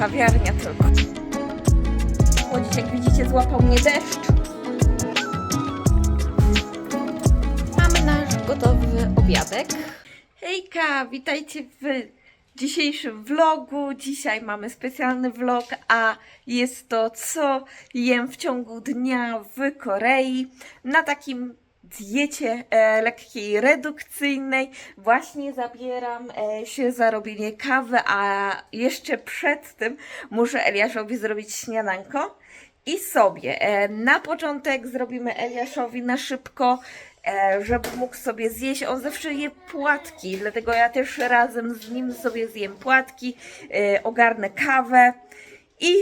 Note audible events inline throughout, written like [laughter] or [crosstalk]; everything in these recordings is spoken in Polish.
kawiarnia tylko. Chodzić, jak widzicie, złapał mnie deszcz. Mamy nasz gotowy obiadek. Hejka, witajcie w dzisiejszym vlogu. Dzisiaj mamy specjalny vlog, a jest to co jem w ciągu dnia w Korei na takim diecie e, lekkiej redukcyjnej. Właśnie zabieram e, się za robienie kawy, a jeszcze przed tym muszę Eliaszowi zrobić śniadanko i sobie. E, na początek zrobimy Eliaszowi na szybko, e, żeby mógł sobie zjeść. On zawsze je płatki, dlatego ja też razem z nim sobie zjem płatki, e, ogarnę kawę i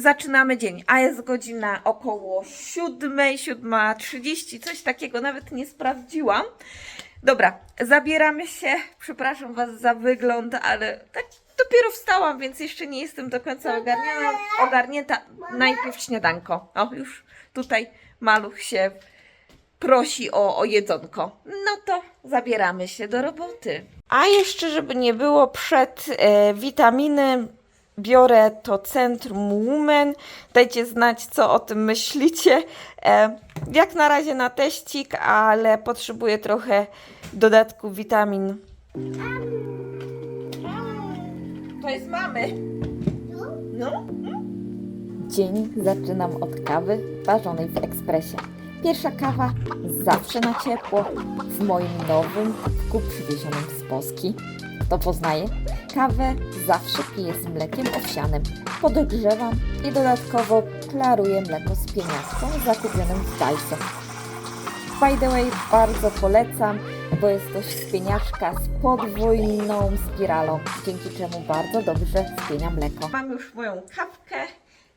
zaczynamy dzień. A jest godzina około 7, 7.30, coś takiego, nawet nie sprawdziłam. Dobra, zabieramy się. Przepraszam Was za wygląd, ale tak dopiero wstałam, więc jeszcze nie jestem do końca ogarniona, ogarnięta. Najpierw śniadanko. O, już tutaj maluch się prosi o, o jedzonko. No to zabieramy się do roboty. A jeszcze, żeby nie było przed e, witaminy, biorę to Centrum Women. Dajcie znać, co o tym myślicie. E, jak na razie na teścik, ale potrzebuję trochę dodatku witamin. To jest mamy. No? Dzień zaczynam od kawy ważonej w ekspresie. Pierwsza kawa zawsze na ciepło, w moim nowym kubku przywiezionym z Polski. Kto poznaje? Kawę zawsze piję z mlekiem owsianym. Podgrzewam i dodatkowo klaruję mleko z pieniastką zakupionym w Daiso. By the way, bardzo polecam, bo jest to spieniaczka z podwójną spiralą, dzięki czemu bardzo dobrze spienia mleko. Mam już moją kawkę.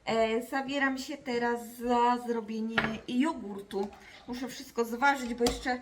E, zabieram się teraz za zrobienie jogurtu. Muszę wszystko zważyć, bo jeszcze e,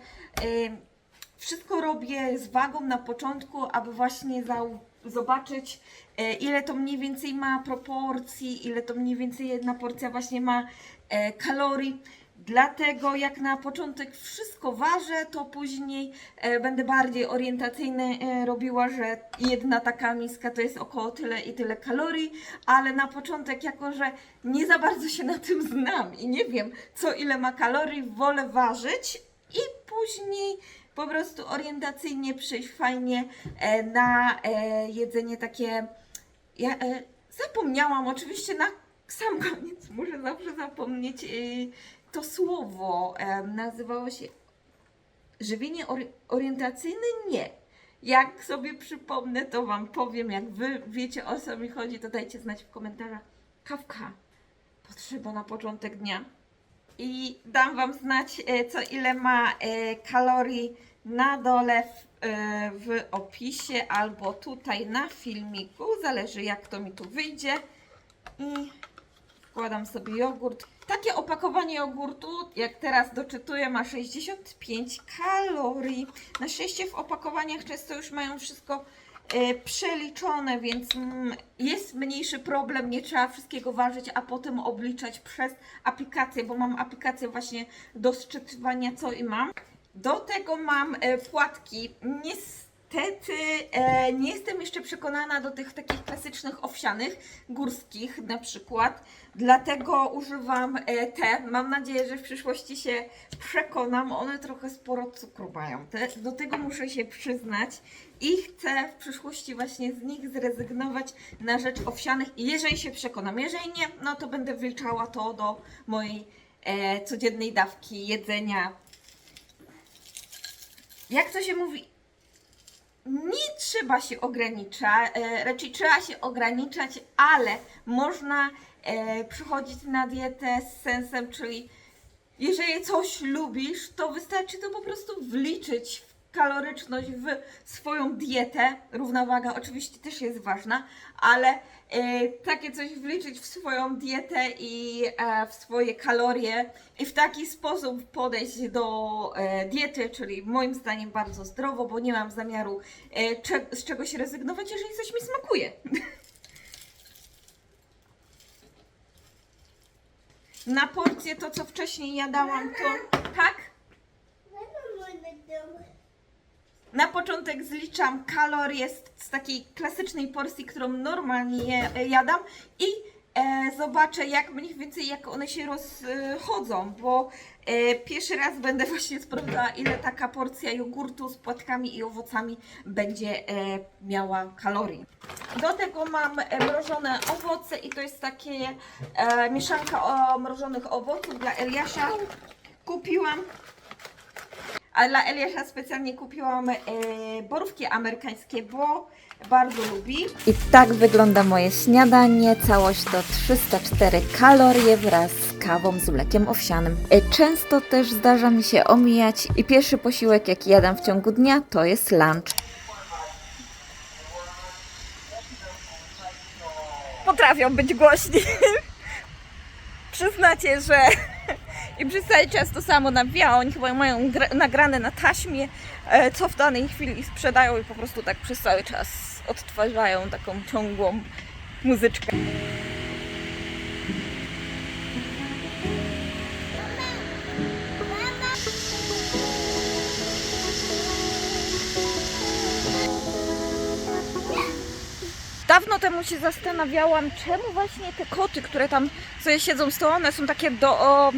wszystko robię z wagą na początku, aby właśnie zau- zobaczyć, e, ile to mniej więcej ma proporcji, ile to mniej więcej jedna porcja właśnie ma e, kalorii. Dlatego jak na początek wszystko ważę, to później e, będę bardziej orientacyjnie robiła, że jedna taka miska to jest około tyle i tyle kalorii, ale na początek, jako że nie za bardzo się na tym znam i nie wiem co ile ma kalorii, wolę ważyć i później po prostu orientacyjnie przyjść fajnie e, na e, jedzenie takie. Ja e, zapomniałam oczywiście na sam koniec, [laughs] muszę zawsze zapomnieć to słowo. Nazywało się żywienie ori- orientacyjne? Nie. Jak sobie przypomnę, to Wam powiem. Jak Wy wiecie o co mi chodzi, to dajcie znać w komentarzach. Kawka. Potrzeba na początek dnia. I dam Wam znać, e, co ile ma e, kalorii na dole w, e, w opisie albo tutaj na filmiku. Zależy jak to mi tu wyjdzie. I wkładam sobie jogurt. Takie opakowanie jogurtu, jak teraz doczytuję, ma 65 kalorii. Na szczęście w opakowaniach często już mają wszystko przeliczone, więc jest mniejszy problem, nie trzeba wszystkiego ważyć, a potem obliczać przez aplikację, bo mam aplikację właśnie do sczytywania co i mam. Do tego mam e, płatki. Niestety e, nie jestem jeszcze przekonana do tych takich klasycznych owsianych, górskich na przykład. Dlatego używam e, te. Mam nadzieję, że w przyszłości się przekonam. One trochę sporo cukru mają. Te, do tego muszę się przyznać. I chcę w przyszłości właśnie z nich zrezygnować na rzecz owsianych. Jeżeli się przekonam, jeżeli nie, no to będę wliczała to do mojej e, codziennej dawki jedzenia jak to się mówi, nie trzeba się ograniczać, e, raczej trzeba się ograniczać, ale można e, przychodzić na dietę z sensem, czyli jeżeli coś lubisz, to wystarczy to po prostu wliczyć kaloryczność w swoją dietę. Równowaga oczywiście też jest ważna, ale e, takie coś wliczyć w swoją dietę i e, w swoje kalorie i w taki sposób podejść do e, diety, czyli moim zdaniem bardzo zdrowo, bo nie mam zamiaru e, cze- z czegoś rezygnować, jeżeli coś mi smakuje. [laughs] Na porcję to, co wcześniej jadałam, to tak? Na początek zliczam kalorie z, z takiej klasycznej porcji, którą normalnie je, jadam i e, zobaczę jak mniej więcej jak one się rozchodzą, bo e, pierwszy raz będę [laughs] właśnie sprawdzała ile taka porcja jogurtu z płatkami i owocami będzie e, miała kalorii. Do tego mam e, mrożone owoce i to jest takie e, mieszanka o mrożonych owoców dla Eliasza. Kupiłam a dla Eliasza specjalnie kupiłam e, borówki amerykańskie, bo bardzo lubi. I tak wygląda moje śniadanie. Całość to 304 kalorie wraz z kawą z mlekiem owsianym. E, Często też zdarza mi się omijać i pierwszy posiłek jaki jadam w ciągu dnia to jest lunch. Potrafią być głośni. [laughs] Przyznacie, że i przez cały czas to samo nawija. Oni chyba mają gra- nagrane na taśmie, e, co w danej chwili sprzedają i po prostu tak przez cały czas odtwarzają taką ciągłą muzyczkę. Dawno temu się zastanawiałam, czemu właśnie te koty, które tam sobie siedzą z one są takie do... O,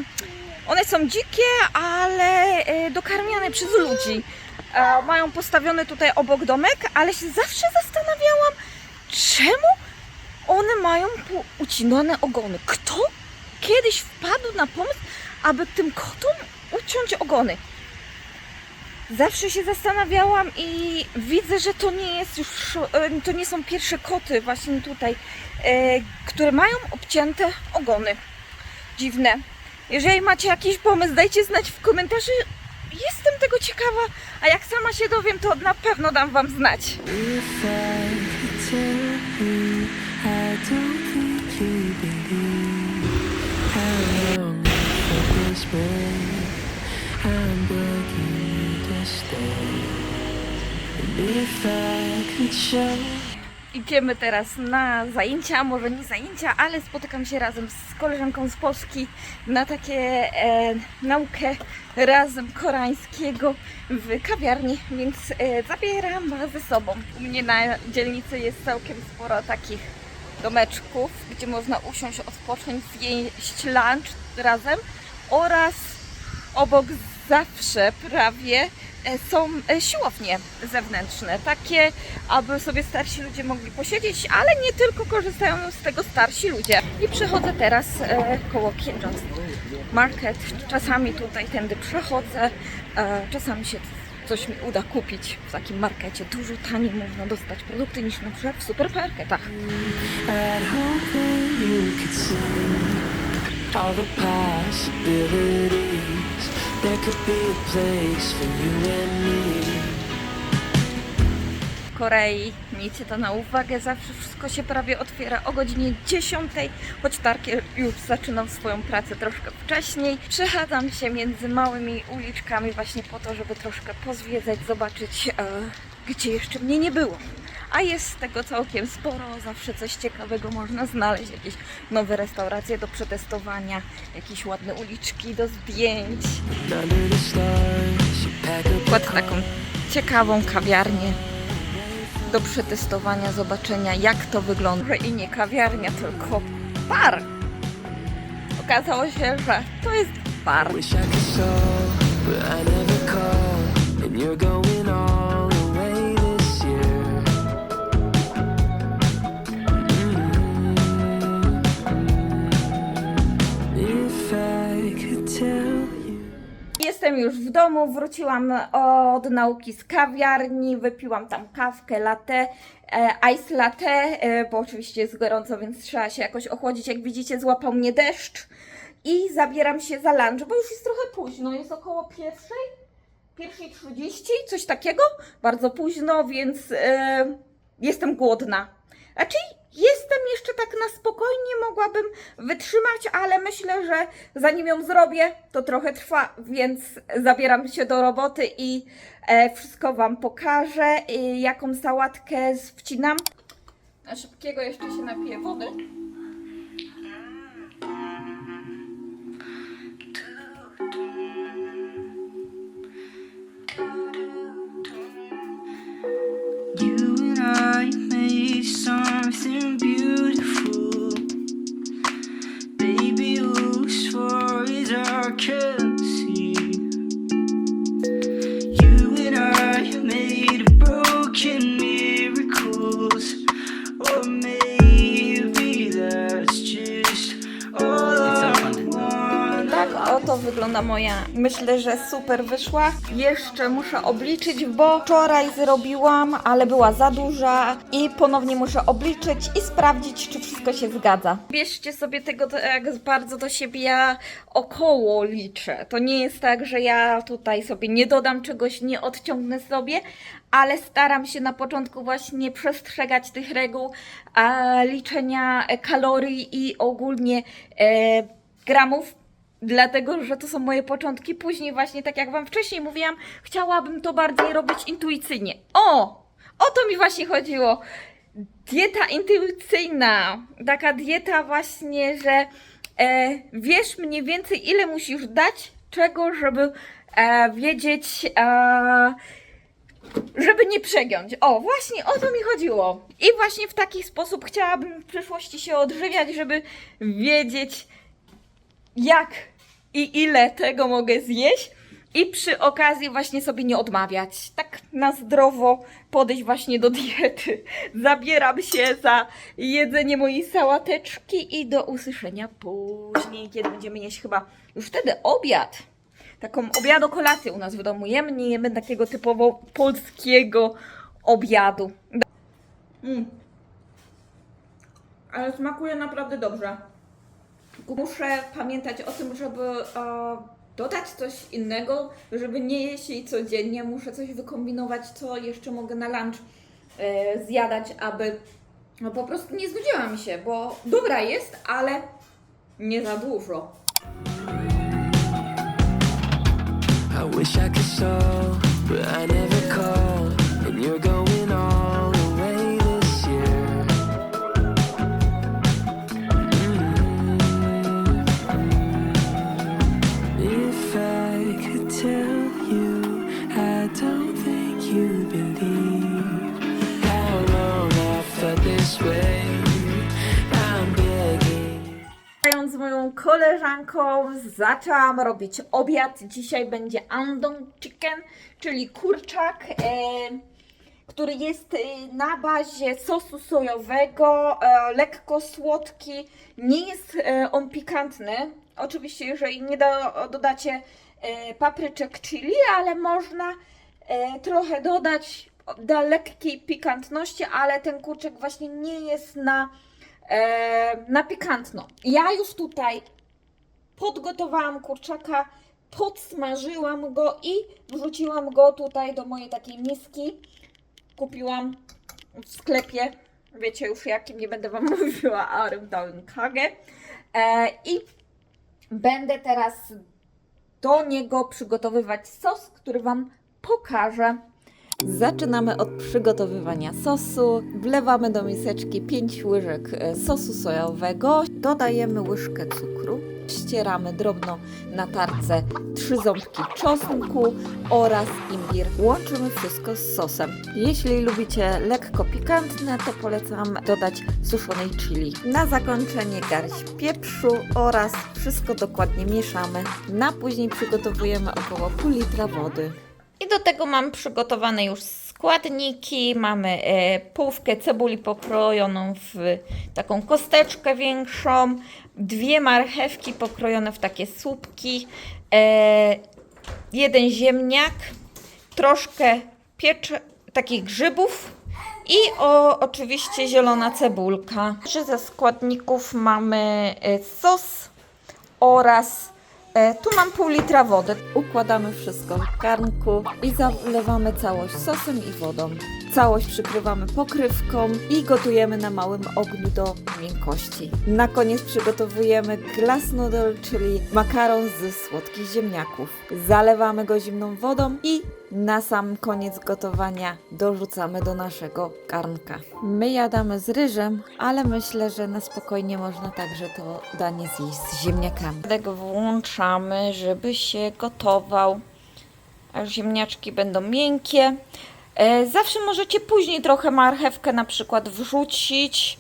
one są dzikie, ale e, dokarmiane przez ludzi. E, mają postawiony tutaj obok domek, ale się zawsze zastanawiałam, czemu one mają ucinane ogony. Kto kiedyś wpadł na pomysł, aby tym kotom uciąć ogony? Zawsze się zastanawiałam i widzę, że to nie jest już, e, to nie są pierwsze koty właśnie tutaj, które mają obcięte ogony. Dziwne. Jeżeli macie jakiś pomysł, dajcie znać w komentarzu. Jestem tego ciekawa, a jak sama się dowiem, to na pewno dam Wam znać. If I could show Idziemy teraz na zajęcia, może nie zajęcia, ale spotykam się razem z koleżanką z Polski na takie e, naukę razem koreańskiego w kawiarni, więc e, zabieram was ze sobą. U mnie na dzielnicy jest całkiem sporo takich domeczków, gdzie można usiąść, odpocząć, zjeść lunch razem oraz obok zawsze prawie e, są e, siłownie zewnętrzne, takie, aby sobie starsi ludzie mogli posiedzieć, ale nie tylko korzystają z tego starsi ludzie. I przechodzę teraz e, koło Kindles Market. Czasami tutaj tędy przechodzę, czasami się coś mi uda kupić w takim markecie. Dużo taniej można dostać produkty niż na przykład w supermarketach. All the possibilities. There could be a place for you and me. w Korei. Miejcie to na uwagę, zawsze wszystko się prawie otwiera o godzinie 10, choć Tarkiel już zaczynał swoją pracę troszkę wcześniej. Przechadzam się między małymi uliczkami właśnie po to, żeby troszkę pozwiedzać, zobaczyć, e, gdzie jeszcze mnie nie było. A jest tego całkiem sporo, zawsze coś ciekawego można znaleźć, jakieś nowe restauracje do przetestowania, jakieś ładne uliczki do zdjęć. Przykład taką ciekawą kawiarnię do przetestowania, zobaczenia jak to wygląda. I nie kawiarnia, tylko bar. Okazało się, że to jest bar. I Jestem już w domu, wróciłam od nauki z kawiarni, wypiłam tam kawkę, latte, e, ice latte, e, bo oczywiście jest gorąco, więc trzeba się jakoś ochłodzić. Jak widzicie, złapał mnie deszcz i zabieram się za lunch, bo już jest trochę późno, jest około pierwszej, pierwszej 30, coś takiego, bardzo późno, więc e, jestem głodna. Znaczy, jestem jeszcze tak na spokojnie, mogłabym wytrzymać, ale myślę, że zanim ją zrobię, to trochę trwa, więc zabieram się do roboty i e, wszystko Wam pokażę, jaką sałatkę wcinam. Na szybkiego jeszcze się napiję wody. Wygląda moja. Myślę, że super wyszła. Jeszcze muszę obliczyć, bo wczoraj zrobiłam, ale była za duża i ponownie muszę obliczyć i sprawdzić, czy wszystko się zgadza. Bierzcie sobie tego, jak bardzo do siebie ja około liczę. To nie jest tak, że ja tutaj sobie nie dodam czegoś, nie odciągnę sobie, ale staram się na początku właśnie przestrzegać tych reguł liczenia kalorii i ogólnie e, gramów, dlatego że to są moje początki. Później właśnie, tak jak Wam wcześniej mówiłam, chciałabym to bardziej robić intuicyjnie. O! O to mi właśnie chodziło. Dieta intuicyjna, taka dieta właśnie, że e, wiesz mniej więcej ile musisz dać czego, żeby e, wiedzieć, e, żeby nie przegiąć. O, właśnie o to mi chodziło. I właśnie w taki sposób chciałabym w przyszłości się odżywiać, żeby wiedzieć jak i ile tego mogę zjeść. I przy okazji właśnie sobie nie odmawiać. Tak na zdrowo podejść właśnie do diety. [laughs] Zabieram się za jedzenie mojej sałateczki i do usłyszenia później, kiedy będziemy jeść chyba już wtedy obiad. Taką obiadu kolację u nas w domu jemy, nie jemy takiego typowo polskiego obiadu. Mm. Ale smakuje naprawdę dobrze. Muszę pamiętać o tym, żeby e, dodać coś innego, żeby nie jeść codziennie. Muszę coś wykombinować, co jeszcze mogę na lunch e, zjadać, aby no, po prostu nie znudziła mi się, bo dobra jest, ale nie za dużo. I wish I could show, but I never call. And you're going koleżanką, zaczęłam robić obiad. Dzisiaj będzie andong chicken, czyli kurczak, e, który jest e, na bazie sosu sojowego, e, lekko słodki. Nie jest e, on pikantny. Oczywiście, jeżeli nie do, dodacie e, papryczek chili, ale można e, trochę dodać dla lekkiej pikantności, ale ten kurczak właśnie nie jest na na pikantno. Ja już tutaj podgotowałam kurczaka, podsmażyłam go i wrzuciłam go tutaj do mojej takiej miski. Kupiłam w sklepie, wiecie już jakim, nie będę Wam [laughs] mówiła, Armdaunkage. E, I będę teraz do niego przygotowywać sos, który Wam pokażę. Zaczynamy od przygotowywania sosu. Wlewamy do miseczki 5 łyżek e, sosu sojowego. Dodajemy łyżkę cukru. Ścieramy drobno na tarce 3 ząbki czosnku oraz imbir. Łączymy wszystko z sosem. Jeśli lubicie lekko pikantne, to polecam dodać suszonej chili. Na zakończenie garść pieprzu oraz wszystko dokładnie mieszamy. Na później przygotowujemy około pół litra wody. I do tego mam przygotowane już składniki. Mamy e, połówkę cebuli pokrojoną w taką kosteczkę większą, dwie marchewki pokrojone w takie słupki, e, jeden ziemniak, troszkę piecze, takich grzybów i o, oczywiście zielona cebulka. Ze składników mamy e, sos oraz tu mam pół litra wody. Układamy wszystko w garnku i zalewamy całość sosem i wodą. Całość przykrywamy pokrywką i gotujemy na małym ogniu do miękkości. Na koniec przygotowujemy glass noodle, czyli makaron z słodkich ziemniaków. Zalewamy go zimną wodą i na sam koniec gotowania dorzucamy do naszego garnka. My jadamy z ryżem, ale myślę, że na spokojnie można także to danie zjeść z ziemniakami. Tego włączamy, żeby się gotował. Aż ziemniaczki będą miękkie. E, Zawsze możecie później trochę marchewkę na przykład wrzucić,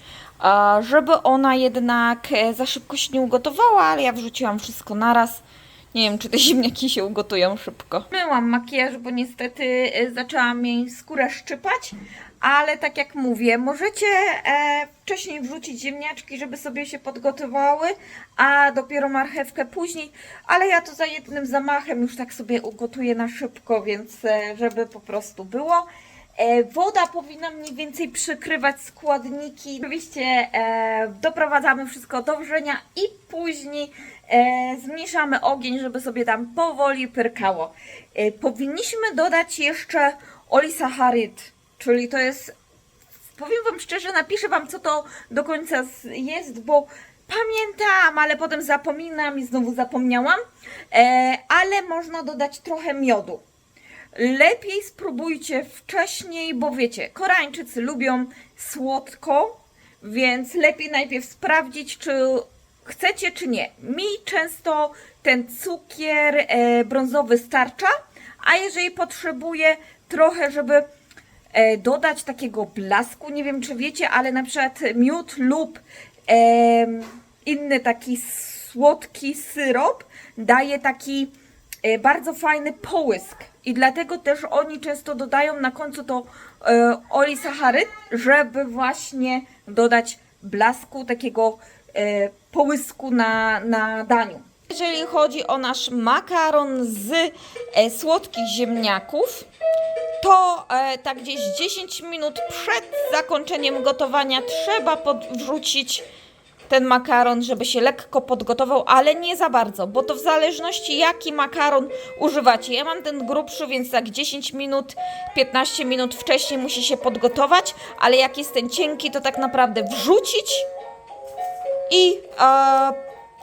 żeby ona jednak e, za szybko się nie ugotowała, ale ja wrzuciłam wszystko naraz. Nie wiem, czy te ziemniaki się ugotują szybko. Myłam makijaż, bo niestety e, zaczęłam mi skórę szczypać, ale tak jak mówię, możecie e, wcześniej wrzucić ziemniaczki, żeby sobie się podgotowały, a dopiero marchewkę później, ale ja to za jednym zamachem już tak sobie ugotuję na szybko, więc e, żeby po prostu było. E, woda powinna mniej więcej przykrywać składniki. Oczywiście e, doprowadzamy wszystko do wrzenia i później e, zmniejszamy ogień, żeby sobie tam powoli pyrkało. Powinniśmy dodać jeszcze olisacharyd, czyli to jest powiem Wam szczerze, napiszę Wam, co to do końca jest, bo pamiętam, ale potem zapominam i znowu zapomniałam. Ale można dodać trochę miodu. Lepiej spróbujcie wcześniej, bo wiecie, Koreańczycy lubią słodko, więc lepiej najpierw sprawdzić, czy chcecie, czy nie. Mi często ten cukier e, brązowy starcza, a jeżeli potrzebuję trochę, żeby e, dodać takiego blasku, nie wiem czy wiecie, ale na przykład miód lub em, inny taki słodki syrop daje taki e, bardzo fajny połysk i dlatego też oni często dodają na końcu to e, olisacharyd, żeby właśnie dodać blasku, takiego e, połysku na, na daniu. Jeżeli chodzi o nasz makaron z e, słodkich ziemniaków, to e, tak gdzieś 10 minut przed zakończeniem gotowania trzeba podwrzucić ten makaron, żeby się lekko podgotował, ale nie za bardzo, bo to w zależności jaki makaron używacie. Ja mam ten grubszy, więc tak 10 minut, 15 minut wcześniej musi się podgotować, ale jak jest ten cienki, to tak naprawdę wrzucić i e,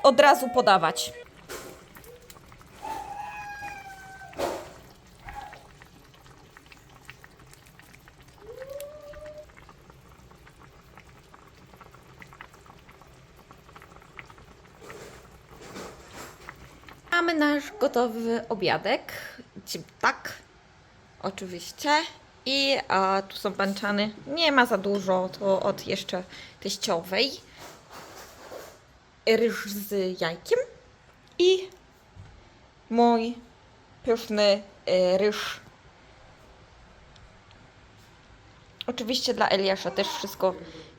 od razu podawać. Mamy nasz gotowy obiadek. Tak, oczywiście. I a, tu są banczany. Nie ma za dużo, to od jeszcze teściowej. Ryż z jajkiem. I mój pyszny y, ryż. Oczywiście dla Eliasza też wszystko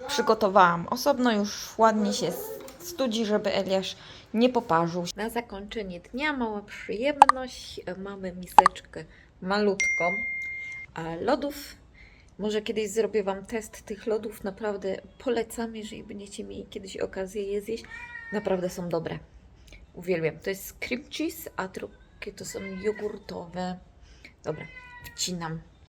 przygotowałam osobno. Już ładnie się studzi, żeby Eliasz nie poparzył Na zakończenie dnia mała przyjemność. Mamy miseczkę malutką lodów. Może kiedyś zrobię Wam test tych lodów. Naprawdę polecam, jeżeli będziecie mieli kiedyś okazję je zjeść. Naprawdę są dobre. Uwielbiam. To jest cream cheese, a drugie to są jogurtowe. Dobra, wcinam.